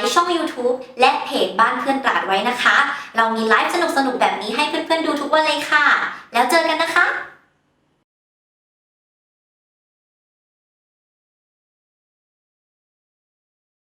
ค์ช่อง YouTube และเพจบ้านเพื่อนตราดไว้นะคะ เรามีไลฟ์สนุกๆแบบนี้ให้เพื่อนๆดูทุกวันเลยค่ะ แล้วเจอกันนะคะ